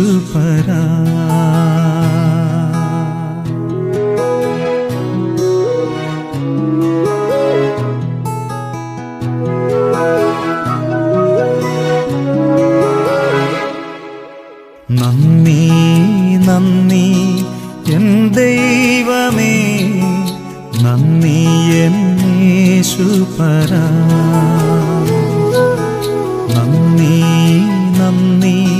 എന്നേശുപരാ നന്ദി നന്ദി എൻ ദൈവമേ. നന്ദി എന്നേശുപരാ നന്ദി നന്ദി.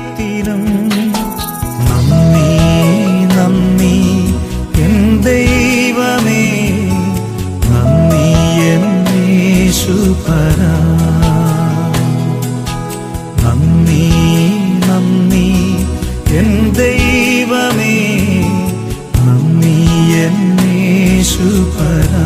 നന്ദി നന്ദി എൻ ദൈവമേ. നന്ദി എന്നേശുപരാ നന്ദി നന്ദി എൻ ദൈവമേ. നന്ദി എന്നേശുപരാ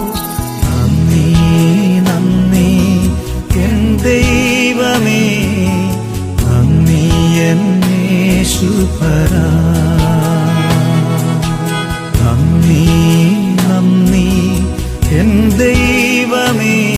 എന്നേശുപരാ